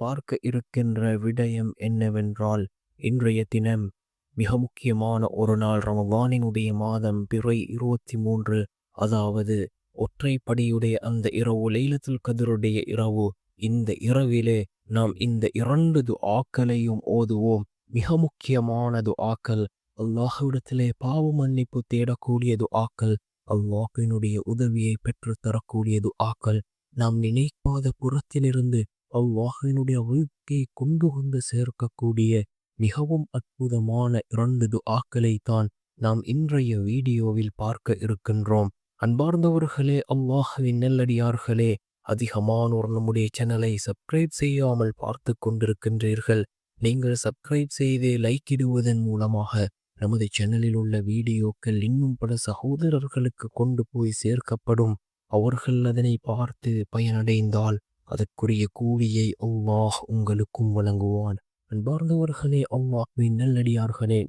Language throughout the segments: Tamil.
பார்க்க இருக்கின்ற விடயம் என்னவென்றால் இன்றைய தினம் மிக முக்கியமான ஒரு நாள் ரமவானினுடைய மாதம் பிறை இருபத்தி மூன்று அதாவது ஒற்றைப்படியுடைய அந்த இரவு லைலத்துல் கதிருடைய இரவு. இந்த இரவிலே நாம் இந்த இரண்டு துஆக்களையும் ஓதுவோம். மிக முக்கியமானது ஆக்கல் அல்லாஹுவிடத்திலே பாவ மன்னிப்பு தேடக்கூடியது ஆக்கல் அல்லாஹினுடைய உதவியை பெற்று தரக்கூடியது ஆக்கல் நாம் நினைக்காத புறத்திலிருந்து அல்லாஹினுடைய வாழ்க்கையை கொண்டு வந்து சேர்க்கக்கூடிய மிகவும் அற்புதமான இரண்டு துஆக்களை தான் நாம் இன்றைய வீடியோவில் பார்க்க இருக்கின்றோம். அன்பார்ந்தவர்களே அல்லாஹுவின் நெல்லடியார்களே அதிகமானோர் நம்முடைய சேனலை சப்ஸ்கிரைப் செய்யாமல் பார்த்து கொண்டிருக்கின்றீர்கள். நீங்கள் சப்ஸ்கிரைப் செய்து லைக் இடுவதன் மூலமாக நமது சேனலில் உள்ள வீடியோக்கள் இன்னும் பல சகோதரர்களுக்கு கொண்டு போய் சேர்க்கப்படும். அவர்கள் அதனை பார்த்து பயனடைந்தால் அதற்குரிய கூலியை அல்லாஹ் உங்களுக்கும் வழங்குவான். அன்பார்ந்தவர்களே அல்லாஹ்வின் நல்லடியார்களே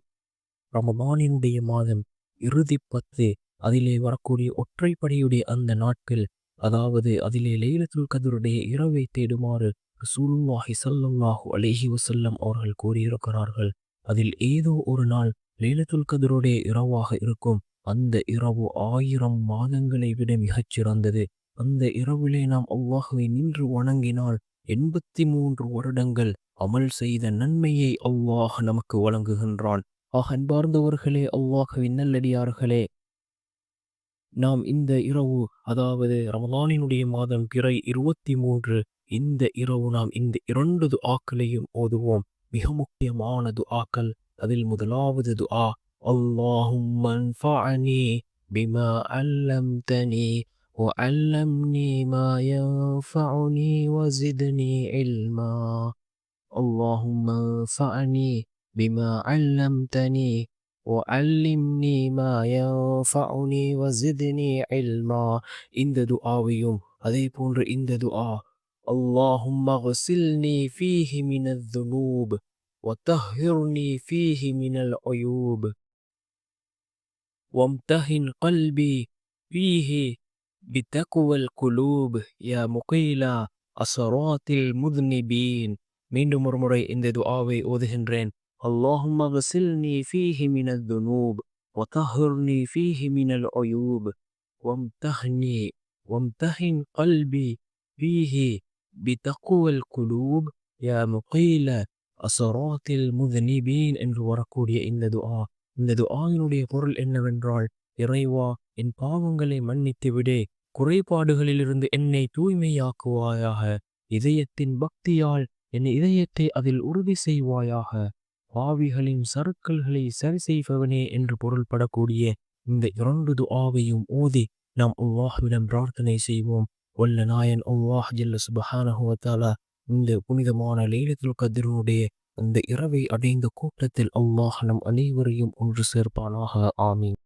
ரமபானினுடைய மாதம் இறுதி பத்து அதிலே வரக்கூடிய ஒற்றைப்படையுடைய அந்த நாட்கள் அதாவது அதிலே லைலத்துல் கதருடைய இரவை தேடுமாறு ரசூலுல்லாஹி ஸல்லல்லாஹு அலைஹி வசல்லம் அவர்கள் கூறியிருக்கிறார்கள். அதில் ஏதோ ஒரு நாள் லைலத்துல் கதருடைய இரவாக இருக்கும். அந்த இரவு ஆயிரம் மாதங்களை விட மிகச் சிறந்தது அந்த இரவிலே நாம் அவ்வாகவே நின்று வணங்கினால் எண்பத்தி மூன்று வருடங்கள் அமல் செய்த நன்மையை அல்லாஹ் நமக்கு வழங்குகின்றான். ஆக அன்பார்ந்தவர்களே அல்லாஹுவின் நல்லடியார்களே நாம் இந்த இரவு அதாவது ரமதானினுடைய மாதம் பிறை இருபத்தி மூன்று இந்த இரவு நாம் இந்த இரண்டு துஆக்களையும் ஓதுவோம். மிக முக்கியமான துஆக்கள் அதில் முதலாவது துஆ அல்லாஹும் பிமா அல்லம் தனி وعلمني ما ينفعني وزدني علما اللهم انفعني بما علمتني وعلمني ما ينفعني وزدني علما இந்த துஆவையும் அதே போன்று இந்த துஆ اللهم اغسلني فيه من الذنوب وطهرني فيه من العيوب وامتهن قلبي فيه بتقوى القلوب يا مقيلا أسرات المذنبين. من ஒருமுறை إن துஆவை ஓதுகின்றேன் اللهم اغسلني فيه من الذنوب وطهرني فيه من العيوب. وامتحني وامتحن قلبي فيه بتقوى القلوب يا مقيل أسرات المذنبين. إن دعاء إن دعاء نريد قرل إن من என்னவென்றால் இறைவா என் பாவங்களை மன்னித்து விடு. குறைபாடுகளிலிருந்து என்னை தூய்மையாக்குவாயாக. இதயத்தின் பக்தியால் என் இதயத்தை அதில் உறுதி செய்வாயாக. பாவிகளின் சறுக்கல்களை சரி செய்பவனே என்று பொருள்படக்கூடிய இந்த இரண்டு துஆவையும் ஓதி நாம் அல்லாஹ்விடம் பிரார்த்தனை செய்வோம். வல்ல நாயன் அல்லாஹ் ஜல்ல சுபஹானஹுவத்தாலா இந்த புனிதமான லைலத்துல் கதிரனுடைய அந்த இரவை அடைந்த கூட்டத்தில் அல்லாஹ் நம் அனைவரையும் ஒன்று சேர்ப்பானாக. ஆமீன்.